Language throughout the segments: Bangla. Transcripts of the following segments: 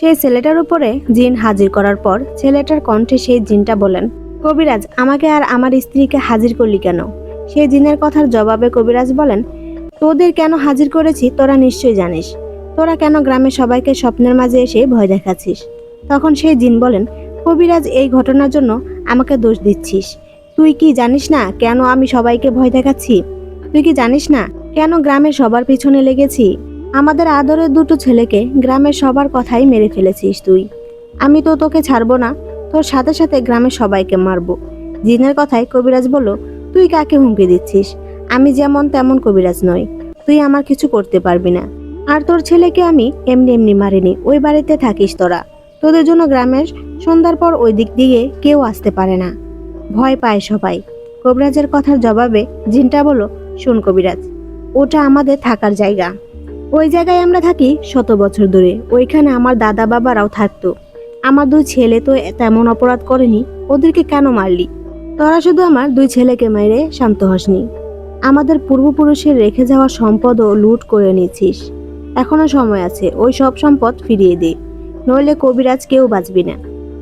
সেই ছেলেটার উপরে জিন হাজির করার পর ছেলেটার কণ্ঠে সেই জিনটা বলেন, কবিরাজ, আমাকে আর আমার স্ত্রীকে হাজির করলি কেন? সেই জিনের কথার জবাবে কবিরাজ বলেন, তোদের কেন হাজির করেছি তোরা নিশ্চয়ই জানিস। তোরা কেন গ্রামের সবাইকে স্বপ্নের মাঝে এসে ভয় দেখাচ্ছিস? তখন সেই জিন বলেন, কবিরাজ, এই ঘটনার জন্য আমাকে দোষ দিচ্ছিস। তুই কি জানিস না কেন আমি সবাইকে ভয় দেখাচ্ছি? তুই কি জানিস না কেন গ্রামের সবার পিছনে লেগেছি? আমাদের আদরের দুটো ছেলেকে গ্রামের সবার কথাই মেরে ফেলেছিস তুই। আমি তো তোকে ছাড়বো না, তোর সাথে সাথে গ্রামের সবাইকে মারবো। জিনের কথায় কবিরাজ বলল, তুই কাকে হুমকি দিচ্ছিস? আমি যেমন তেমন কবিরাজ নই। তুই আমার কিছু করতে পারবি না। আর তোর ছেলেকে আমি এমনি এমনি মারিনি, ওই বাড়িতে থাকিস তোরা। তোদের জন্য গ্রামের সন্ধ্যার পর ওই দিক দিয়ে কেউ আসতে পারে না। ভয় পায় সবাই। কবিরাজের কথার জবাবে জিনটা বলল, শোন কবিরাজ, ওটা আমাদের থাকার জায়গা। ওই জায়গায় আমরা থাকি শত বছর ধরে। ওইখানে আমার দাদা বাবারাও থাকতো। আমার দুই ছেলে তো তেমন অপরাধ করেনি, ওদেরকে কেন মারলি? তোরা শুধু আমার দুই ছেলেকে মেরে শান্ত হসনি। আমাদের পূর্বপুরুষের রেখে যাওয়া সম্পদও লুট করে নিয়েছিস। এখনও সময় আছে, ওই সব সম্পদ ফিরিয়ে দে। নইলে কবিরাজ কেউ বাঁচবি না।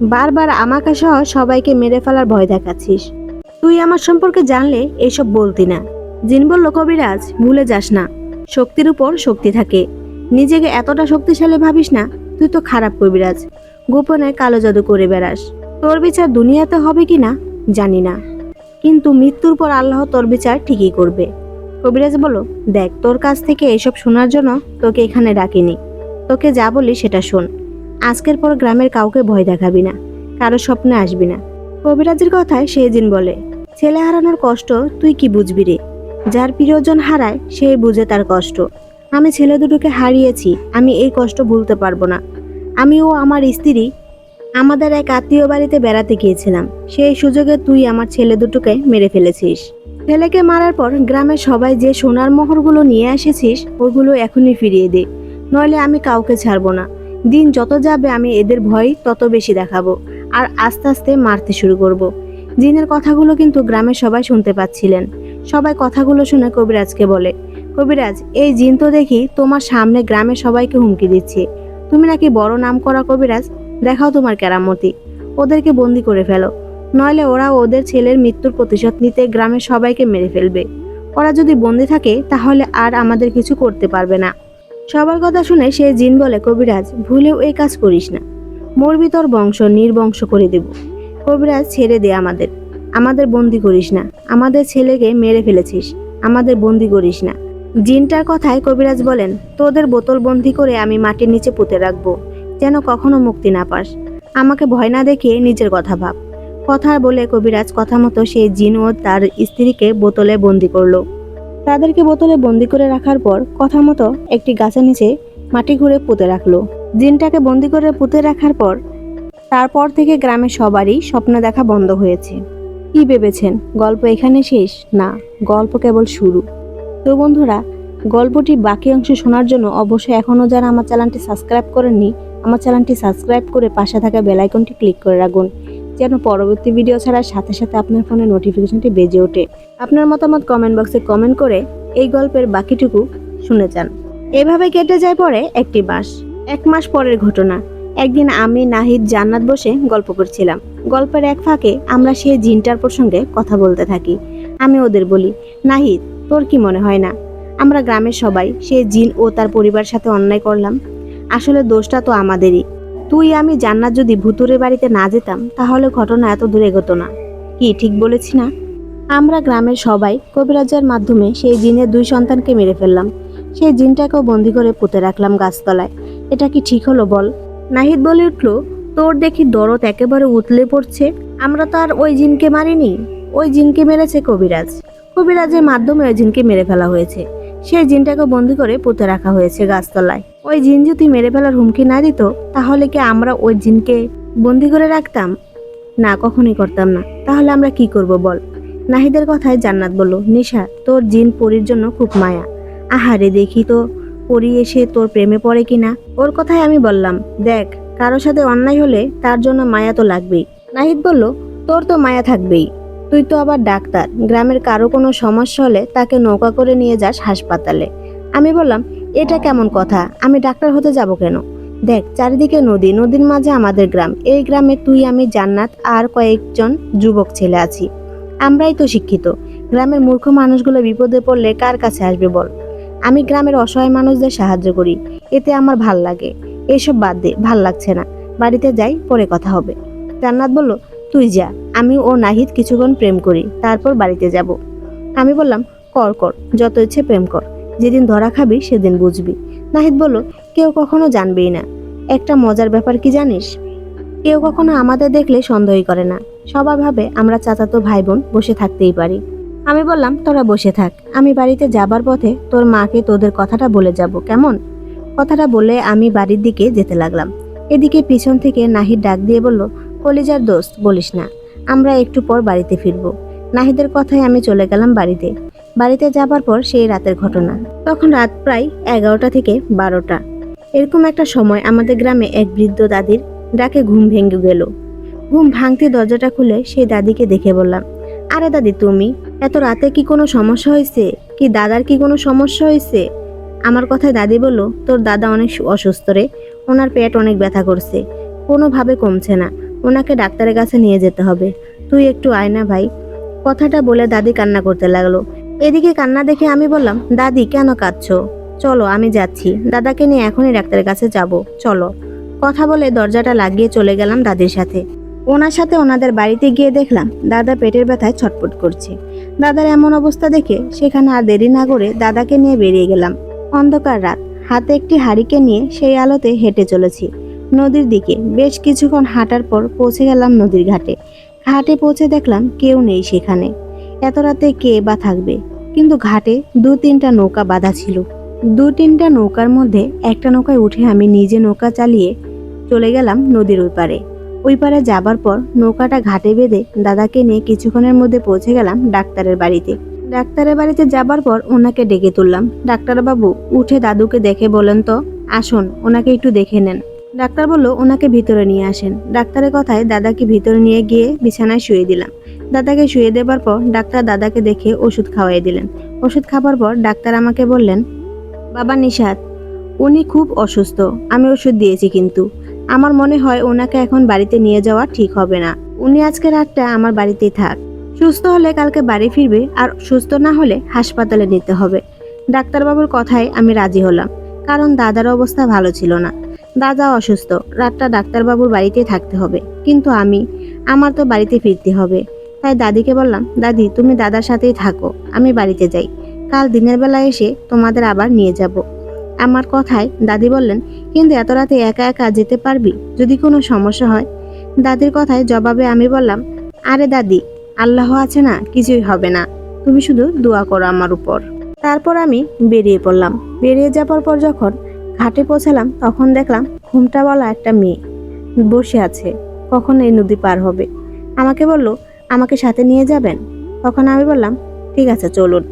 বারবার আমাকে সহ সবাইকে মেরে ফেলার ভয় দেখাচ্ছিস। তুই আমার সম্পর্কে জানলে এসব বলতি না। জিন বলল, কবিরাজ, ভুলে যাস না। শক্তির উপর শক্তি থাকে। নিজেকে এতটা শক্তিশালী ভাবিস না, তুই তো খারাপ কবিরাজ। গোপনে কালো জাদু করে বেড়াস। তোর বিচার দুনিয়াতে হবে কি না, জানি না। কিন্তু মৃত্যুর পর আল্লাহ তোর বিচার ঠিকই করবে। কবিরাজ বলো, দেখ, তোর কাছ থেকে এসব শোনার জন্য তোকে এখানে ডাকিনি। তোকে যা বলি সেটা শোন। আজকের পর গ্রামের কাউকে ভয় দেখাবি না, কারও স্বপ্নে আসবি না। কবিরাজের কথায় সেই দিন বলে, ছেলে হারানোর কষ্ট তুই কি বুঝবি রে? যার প্রিয়জন হারায়, সে বুঝে তার কষ্ট। আমি ছেলে দুটোকে হারিয়েছি, আমি এই কষ্ট ভুলতে পারব না। আমি ও আমার স্ত্রী, আমাদের এক আত্মীয় বাড়িতে বেড়াতে গিয়েছিলাম। সেই সুযোগে তুই আমার ছেলে দুটোকে মেরে ফেলেছিস। ছেলেকে মারার পর গ্রামের সবাই যে সোনার মোহরগুলো নিয়ে এসেছিস, ওগুলো এখনই ফিরিয়ে দে। নইলে আমি কাউকে ছাড়বো না। দিন যত যাবে, আমি এদের ভয় তত বেশি দেখাবো আর আস্তে আস্তে মারতে শুরু করব। জিনের কথাগুলো কিন্তু গ্রামের সবাই শুনতে পাচ্ছিলেন। সবাই কথাগুলো শুনে কবিরাজকে বলে, কবিরাজ, এই জিন তো দেখি তোমার সামনে গ্রামের সবাইকে হুমকি দিচ্ছে। তুমি নাকি বড় নাম করা কবিরাজ? দেখাও তোমার কেরামতি। ওদেরকে বন্দি করে ফেলো। নইলে ওরা ওদের ছেলের মৃত্যুর প্রতিশোধ নিতে গ্রামের সবাইকে মেরে ফেলবে। ওরা যদি বন্দি থাকে, তাহলে আর আমাদের কিছু করতে পারবে না। সবার কথা শুনে সে জিন বলে, কবিরাজ, ভুলেও এই কাজ করিস না। মরবি তোর বংশ, নির্বংশ করে দেব। কবিরাজ ছেড়ে দে আমাদের। আমাদের বন্দি করিস না। আমাদের ছেলেকে মেরে ফেলেছিস। আমাদের বন্দি করিস না। জিনটার কথায় কবিরাজ বলেন, তোদের বোতল বন্দি করে আমি মাটির নিচে পুঁতে রাখব, যেন কখনো মুক্তি না পাস। আমাকে ভয় না দেখিয়ে নিজের কথা ভাব। কথা বলে কবিরাজ কথা মতো সেই জিন ও তার স্ত্রীকে বোতলে বন্দি করল। তাদেরকে বোতলে বন্দি করে রাখার পর কথা মতো একটি গাছের নিচে মাটি ঘুরে পুঁতে রাখল। জিনটাকে বন্দি করে পুঁতে রাখার পর, তারপর থেকে গ্রামের সবারই স্বপ্ন দেখা বন্ধ হয়েছে। কি ভেবেছেন? গল্প এখানে শেষ? না, গল্প কেবল শুরু। তো বন্ধুরা, গল্পটি বাকি অংশ শোনার জন্য অবশ্যই এখনও যারা আমার চ্যানেলটি সাবস্ক্রাইব করেননি, আমার চ্যানেলটি সাবস্ক্রাইব করে পাশে থাকা বেল আইকনটি ক্লিক করে রাখুন, যেন পরবর্তী ভিডিও ছাড়ার সাথে সাথে আপনার ফোনে নোটিফিকেশনটি বেজে ওঠে। আপনার মতামত কমেন্ট বক্সে কমেন্ট করে এই গল্পের বাকিটুকু শুনে যান। এভাবে কেটে যায় পরে একটি মাস এক মাস পরের ঘটনা। একদিন আমি, নাহিদ, জান্নাত বসে গল্প করছিলাম। গল্পের এক ফাঁকে আমরা সেই জিনটার প্রসঙ্গে কথা বলতে থাকি। আমি ওদের বলি, নাহিদ, তোর কি মনে হয় না? আমরা গ্রামের সবাই সে জিন ও তার পরিবার সাথে অন্যায় করলাম। আসলে দোষটা তো আমাদেরই। তুই, আমি, জান্নাত যদি ভুতুরে বাড়িতে না যেতাম, তাহলে ঘটনা এত দূরে এগোতো না। কি, ঠিক বলেছি না? আমরা গ্রামের সবাই কবিরাজের মাধ্যমে সেই জিনের দুই সন্তানকে মেরে ফেললাম। সেই জিনটাকেও বন্দি করে পুঁতে রাখলাম গাছতলায়। এটা কি ঠিক হলো বল? নাহিদ বলে উঠল, তোর দেখি দরদ একেবারে উতলে পড়ছে। আমরা তো আর ওই জিনকে মারিনি। ওই জিনকে মেরেছে কবিরাজ। কবিরাজের মাধ্যমে ওই জিনকে মেরে ফেলা হয়েছে। সেই জিনটাকে বন্দি করে পুঁতে রাখা হয়েছে গাছতলায়। ওই জিন যদি মেরে ফেলার হুমকি না দিত, তাহলে কি আমরা ওই জিনকে বন্দি করে রাখতাম? না, কখনোই করতাম না। তাহলে আমরা কি করব বল? নাহিদের কথায় জান্নাত বলল, নিশা, তোর জিন পরির জন্য খুব মায়া। আহারে, দেখি তো পরি এসে তোর প্রেমে পড়ে কিনা? ওর কথাই আমি বললাম, দেখ, কারোর সাথে অন্যায় হলে তার জন্য মায়া তো লাগবেই। নাহিদ বলল, তোর তো মায়া থাকবেই। তুই তো আবার ডাক্তার, গ্রামের কারও কোনো সমস্যা হলে তাকে নৌকা করে নিয়ে যাস হাসপাতালে। আমি বললাম, এটা কেমন কথা? আমি ডাক্তার হতে যাব কেন? দেখ, চারিদিকে নদী, নদীর মাঝে আমাদের গ্রাম। এই গ্রামে তুই, আমি, জান্নাত আর কয়েকজন যুবক ছেলে আছি। আমরাই তো শিক্ষিত। গ্রামের মূর্খ মানুষগুলো বিপদে পড়লে কার কাছে আসবে বল? আমি গ্রামের অসহায় মানুষদের সাহায্য করি। এতে আমার ভালো লাগে। এসব বাদ দে, ভালো লাগছে না। বাড়িতে যাই, পরে কথা হবে। জান্নাত বলল, তুই যা, আমি ও নাহিদ কিছুক্ষণ প্রেম করি, তারপর বাড়িতে যাব। আমি বললাম, কর কর, যত ইচ্ছে প্রেম কর। যেদিন ধরা খাবি, সেদিন বুঝবি। নাহিদ বলল, কেউ কখনো জানবেই না। একটা মজার ব্যাপার কি জানিস? কেউ কখনো আমাদের দেখলে সন্দেহই করে না। সবাই ভাবে আমরা চাচাতো ভাই বোন বসে থাকতেই পারি। আমি বললাম, তোরা বসে থাক। আমি বাড়িতে যাবার পথে তোর মাকে তোদের কথাটা বলে যাব, কেমন? কথাটা বলে আমি বাড়ির দিকে যেতে লাগলাম। এদিকে পিছন থেকে নাহিদ ডাক দিয়ে বলল, কলিজার দোস্ত, বলিস না। আমরা একটু পর বাড়িতে ফিরবো। নাহিদের কথায় আমি চলে গেলাম বাড়িতে। বাড়িতে যাবার পর সেই রাতের ঘটনা। তখন রাত প্রায় এগারোটা থেকে বারোটা। এরকম একটা সময় আমাদের গ্রামে এক বৃদ্ধ দাদির ডাকে ঘুম ভেঙে গেল। ঘুম ভাঙতে দরজাটা খুলে সেই দাদিকে দেখে বললাম, আরে দাদি, তুমি? এত রাতে কি কোনো সমস্যা হয়েছে? কি দাদার কি কোনো সমস্যা হয়েছে? আমার কথায় দাদি বলল, তোর দাদা অনেক অসুস্থ রে। ওনার পেট অনেক ব্যথা করছে। কোনোভাবে কমছে না। ওনাকে ডাক্তারের কাছে নিয়ে যেতে হবে। তুই একটু আয় না ভাই। কথাটা বলে দাদি কান্না করতে লাগল। এদিকে কান্না দেখে আমি বললাম, দাদি, কেন কাঁদছ? চলো, আমি যাচ্ছি। দাদাকে নিয়ে এখনই ডাক্তারের কাছে যাব। চলো। কথা বলে দরজাটা লাগিয়ে চলে গেলাম দাদির সাথে। ওনার সাথে ওনাদের বাড়িতে গিয়ে দেখলাম, দাদা পেটের ব্যথায় ছটফট করছে। দাদার এমন অবস্থা দেখে সেখানে আর দেরি না করে দাদাকে নিয়ে বেরিয়ে গেলাম। অন্ধকার রাত। হাতে একটি হাড়িকে নিয়ে সেই আলোতে হেঁটে চলেছি। নদীর দিকে বেশ কিছুক্ষণ হাঁটার পর পৌঁছে গেলাম নদীর ঘাটে। ঘাটে পৌঁছে দেখলাম কেউ নেই সেখানে। এত রাতে কে বা থাকবে? কিন্তু ঘাটে দু তিনটা নৌকা বাঁধা ছিল। দু তিনটা নৌকার মধ্যে একটা নৌকায় উঠে আমি নিজে নৌকা চালিয়ে চলে গেলাম নদীর ওই পারে ওই পারে যাবার পর নৌকাটা ঘাটে বেঁধে দাদাকে নিয়ে কিছুক্ষণের মধ্যে পৌঁছে গেলাম ডাক্তারের বাড়িতে। ডাক্তারের বাড়িতে যাবার পর ওনাকে ডেকে তুললাম। ডাক্তারবাবু, উঠে দাদুকে দেখে বলেন তো, আসুন, ওনাকে একটু দেখে নেন। ডাক্তার বলল, ওনাকে ভিতরে নিয়ে আসেন। ডাক্তারের কথায় দাদাকে ভিতরে নিয়ে গিয়ে বিছানায় শুয়ে দিলাম। দাদাকে শুয়ে দেবার পর ডাক্তার দাদাকে দেখে ওষুধ খাওয়াই দিলেন। ওষুধ খাবার পর ডাক্তার আমাকে বললেন, বাবা নিষাদ, উনি খুব অসুস্থ, আমি ওষুধ দিয়েছি কিন্তু। আমার মনে হয় ওনাকে এখন বাড়িতে নিয়ে যাওয়া ঠিক হবে না। উনি আজকে রাতটা আমার বাড়িতেই থাক। সুস্থ হলে কালকে বাড়ি ফিরবে আর সুস্থ না হলে হাসপাতালে নিতে হবে। ডাক্তারবাবুর কথায় আমি রাজি হলাম, কারণ দাদার অবস্থা ভালো ছিল না। দাদা অসুস্থ, রাতটা ডাক্তারবাবুর বাড়িতেই থাকতে হবে। কিন্তু আমি, আমার তো বাড়িতে ফিরতে হবে। তাই দাদিকে বললাম, দাদি, তুমি দাদার সাথেই থাকো, আমি বাড়িতে যাই। কাল দিনের বেলা এসে তোমাদের আবার নিয়ে যাব। আমার কথায় দাদি বললেন, কিন্তু এত রাতে একা একা যেতে পারবি? যদি কোনো সমস্যা হয়? দাদির কথায় জবাবে আমি বললাম, আরে দাদি, আল্লাহ আছে না, কিছুই হবে না। তুমি শুধু দোয়া করো আমার উপর। তারপর আমি বেরিয়ে পড়লাম। বেরিয়ে যাবার পর যখন ঘাটে পৌঁছালাম, তখন দেখলাম ঘুমটাওয়ালা একটা মেয়ে বসে আছে। কখন এই নদী পার হবে? আমাকে বলল, আমাকে সাথে নিয়ে যাবেন? তখন আমি বললাম, ঠিক আছে, চলুন।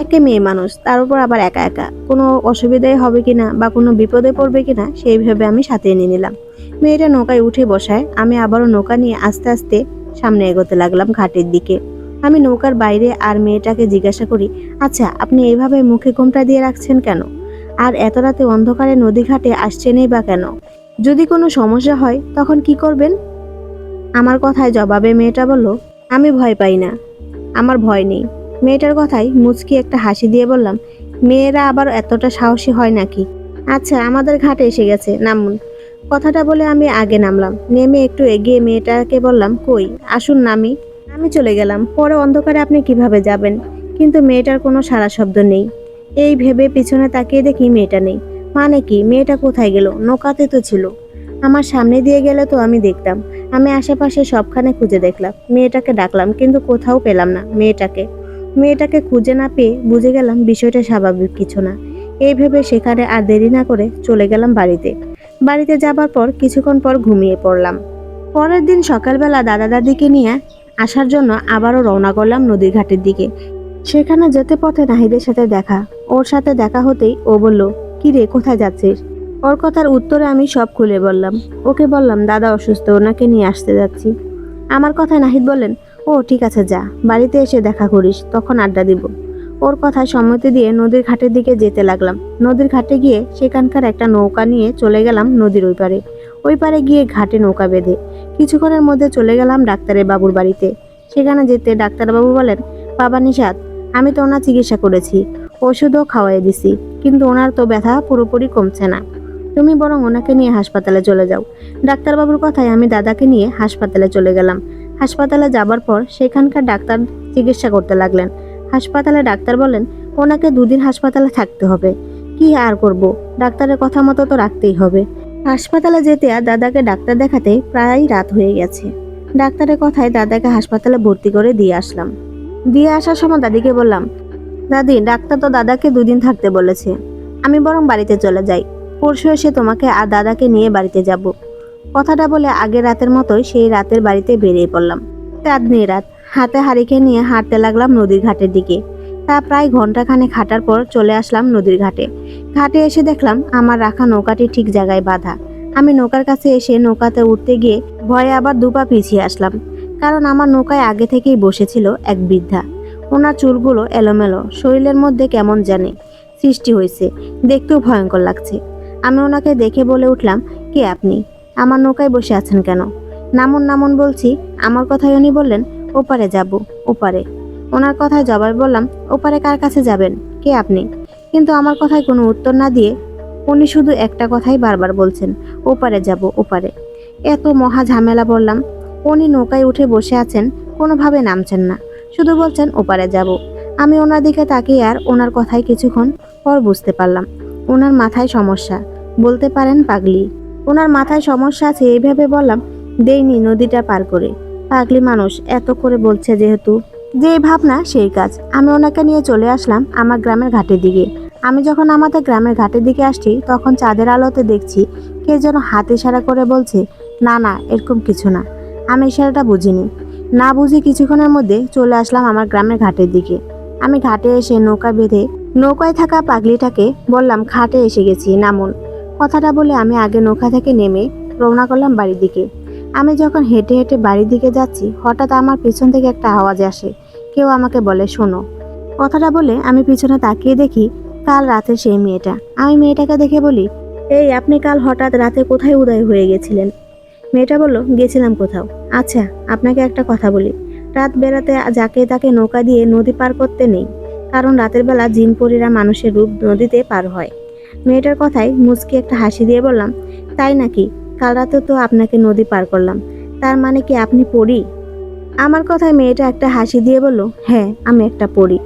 একে মেয়ে মানুষ, তার উপর আবার একা একা। কোনো অসুবিধাই হবে কিনা বা কোনো বিপদে পড়বে কিনা, সেই ভেবে আমি সাথে নিয়ে নিলাম। মেয়েটা নৌকায় উঠে বসায়, আমি আবারও নৌকা নিয়ে আস্তে আস্তে সামনে এগোতে লাগলাম ঘাটের দিকে। আমি নৌকার বাইরে আর মেয়েটাকে জিজ্ঞাসা করি আচ্ছা আপনি এইভাবে মুখে ঘোমটা দিয়ে রাখছেন কেন? আর এত রাতে অন্ধকারে নদী ঘাটে আসছেনই বা কেন? যদি কোনো সমস্যা হয়, তখন কি করবেন? আমার কথায় জবাবে মেয়েটা বলল, আমি ভয় পাই না। আমার ভয় নেই। মেয়েটার কথায় মুচকি একটা হাসি দিয়ে বললাম, মেয়েরা আবার এতটা সাহসী হয় নাকি? আচ্ছা আমাদের ঘাটে এসে গেছে, নামুন। কথাটা বলে আমি আগে নামলাম। নেমে একটু এগিয়ে মেয়েটাকে বললাম, কই, আসুন নামি। আমি চলে গেলাম। পরে অন্ধকারে আপনি কীভাবে যাবেন? কিন্তু মেয়েটার কোনো সারা শব্দ নেই। এই ভেবে পিছনে তাকিয়ে দেখি মেয়েটা নেই। মানে কি? মেয়েটা কোথায় গেল? নৌকাতে তো ছিল। আমার সামনে দিয়ে গেলে তো আমি দেখতাম। আমি আশেপাশে সবখানে খুঁজে দেখলাম। মেয়েটাকে ডাকলাম, কিন্তু কোথাও পেলাম না মেয়েটাকে। মেয়েটাকে খুঁজে না পেয়ে বুঝে গেলাম বিষয়টা স্বাভাবিক কিছু না। এই ভেবে সেখানে আর দেরি না করে চলে গেলাম বাড়িতে। বাড়িতে যাবার পর কিছুক্ষণ পর ঘুমিয়ে পড়লাম। পরের দিন সকালবেলা দাদা দাদিকে নিয়ে আসার জন্য আবারও রওনা করলাম নদীর ঘাটের দিকে। সেখানে যেতে পথে নাহিদের সাথে দেখা। ওর সাথে দেখা হতেই ও বলল, কি রে, কোথায় যাচ্ছিস? ওর কথার উত্তরে আমি সব খুলে বললাম। ওকে বললাম, দাদা অসুস্থ, ওনাকে নিয়ে আসতে যাচ্ছি। আমার কথায় নাহিদ বললেন ও, ঠিক আছে, যা। বাড়িতে এসে দেখা করিস, তখন আড্ডা দিব। ওর কথায় সম্মতি দিয়ে নদীর ঘাটের দিকে যেতে লাগলাম। নদীর ঘাটে গিয়ে সেখানকার একটা নৌকা নিয়ে চলে গেলাম নদীর ওই পারে। ওই পারে গিয়ে ঘাটে নৌকা বেঁধে। কিছুক্ষণের মধ্যে চলে গেলাম ডাক্তারের বাবুর বাড়িতে। সেখানে যেতে ডাক্তারবাবু বলেন, বাবা নিষাদ আমি তো ওনার চিকিৎসা করেছি। ওষুধও খাওয়াই দিছি, কিন্তু ওনার তো ব্যথা পুরোপুরি কমছে না। তুমি বরং ওনাকে নিয়ে হাসপাতালে চলে যাও। ডাক্তারবাবুর কথায় আমি দাদাকে নিয়ে হাসপাতালে চলে গেলাম। হাসপাতালে যাবার পর সেখানকার ডাক্তার চিকিৎসা করতে লাগলেন। হাসপাতালে ডাক্তার বলেন, ওনাকে দুদিন হাসপাতালে থাকতে হবে। কি আর করব? ডাক্তারের কথা মতো তো রাখতেই হবে। হাসপাতালে যেতে আর দাদাকে ডাক্তার দেখাতে প্রায় রাত হয়ে গেছে। ডাক্তারের কথায় দাদাকে হাসপাতালে ভর্তি করে দিয়ে আসলাম। দিয়ে আসার সময় দাদিকে বললাম, দাদি, ডাক্তার তো দাদাকে দুদিন থাকতে বলেছে। আমি বরং বাড়িতে চলে যাই। পরশু এসে তোমাকে আর দাদাকে নিয়ে বাড়িতে যাব। কথাটা বলে আগের রাতের মতোই সেই রাতের বাড়িতে বেরিয়ে পড়লাম। চাঁদনি রাত। হাতে হারিকে নিয়ে হাঁটতে লাগলাম নদীর ঘাটের দিকে। তা প্রায় ঘন্টাখানেক হাঁটার পর চলে আসলাম নদীর ঘাটে। ঘাটে এসে দেখলাম আমার রাখা নৌকাটি ঠিক জায়গায় বাঁধা। আমি নৌকার কাছে এসে নৌকাতে উঠতে গিয়ে ভয়ে আবার দুপা পিছিয়ে আসলাম, কারণ আমার নৌকায় আগে থেকেই বসেছিল এক বৃদ্ধা। ওনার চুলগুলো এলোমেলো, শরীরের মধ্যে কেমন জানে সৃষ্টি হয়েছে, দেখতেও ভয়ঙ্কর লাগছে। আমি ওনাকে দেখে বলে উঠলাম, কে আপনি? আমার নৌকায় বসে আছেন কেন? নামুন নামুন বলছি, আমার কথায় উনি বললেন, ওপারে যাব, ওপারে। ওনার কথায় জবাব বললাম, ওপারে কার কাছে যাবেন? কে আপনি? কিন্তু আমার কথায় কোনো উত্তর না দিয়ে উনি শুধু একটা কথাই বারবার বলছেন, ওপারে যাব, ওপারে। এত মহা ঝামেলা বললাম, উনি নৌকায় উঠে বসে আছেন, কোনোভাবে নামছেন না। শুধু বলছেন, ওপারে যাব। আমি ওনার দিকে তাকিয়ে আর ওনার কথাই কিছুক্ষণ পর বুঝতে পারলাম, ওনার মাথায় সমস্যা। বলতে পারেন পাগলি। ওনার মাথায় সমস্যা আছে, এইভাবে বললাম, দেইনি, নদীটা পার করে। পাগলি মানুষ, এত করে বলছে যেহেতু। যে ভাবনা, সেই কাজ। আমি ওনাকে নিয়ে চলে আসলাম আমার গ্রামের ঘাটের দিকে। আমি যখন আমাদের গ্রামের ঘাটের দিকে আসছি, তখন চাঁদের আলোতে দেখছি কে যেন হাত ইশারা করে বলছে, না না, এরকম কিছু না। আমি ইশারাটা বুঝিনি। না বুঝে কিছুক্ষণের মধ্যে চলে আসলাম আমার গ্রামের ঘাটের দিকে। আমি ঘাটে এসে নৌকা বেঁধে, নৌকায় থাকা পাগলিটাকে বললাম, ঘাটে এসে গেছি, নামুন। কথাটা বলে আমি আগে নৌকা থেকে নেমে রওনা করলাম বাড়ির দিকে। আমি যখন হেঁটে হেঁটে বাড়ির দিকে যাচ্ছি, হঠাৎ আমার পিছন থেকে একটা আওয়াজ আসে। কেউ আমাকে বলে, শোনো। কথাটা বলে আমি পিছনে তাকিয়ে দেখি কাল রাতে সেই মেয়েটা। আমি মেয়েটাকে দেখে বলি, এই, আপনি কাল হঠাৎ রাতে কোথায় উদয় হয়ে গেছিলেন? মেয়েটা বলল, গেছিলাম কোথাও। আচ্ছা আপনাকে একটা কথা বলি। রাত বেড়াতে যাকে তাকে নৌকা দিয়ে নদী পার করতে নেই, কারণ রাতের বেলা জিনপরীরা মানুষের রূপ নদীতে পার হয়। মেয়েটার কথায় মুচকি একটা হাসি দিয়ে বললাম, তাই নাকি? কাল রাতে তো আপনাকে নদী পার করলাম। তার মানে কি আপনি পড়ি আমার কথায় মেয়েটা একটা হাসি দিয়ে বলল হ্যাঁ আমি একটা পড়ি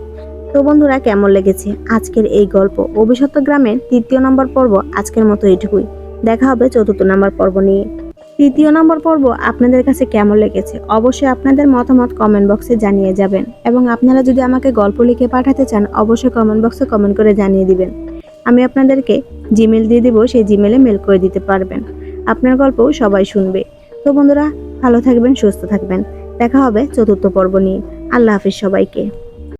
তো বন্ধুরা, কেমন লেগেছে আজকের এই গল্প? অভিশপ্ত গ্রামের তৃতীয় নম্বর পর্ব আজকের মতো এইটুকুই। দেখা হবে চতুর্থ নম্বর পর্ব নিয়ে। তৃতীয় নম্বর পর্ব আপনাদের কাছে কেমন লেগেছে? অবশ্যই আপনাদের মতামত কমেন্ট বক্সে জানিয়ে যাবেন। এবং আপনারা যদি আমাকে গল্প লিখে পাঠাতে চান, অবশ্যই কমেন্ট বক্সে কমেন্ট করে জানিয়ে দিবেন। আমি আপনাদেরকে জিমেল দিয়ে দেবো, সেই জিমেলে মেল করে দিতে পারবেন। আপনার গল্প সবাই শুনবে। তো বন্ধুরা, ভালো থাকবেন, সুস্থ থাকবেন। দেখা হবে চতুর্থ পর্ব নিয়ে। আল্লাহ হাফিজ সবাইকে।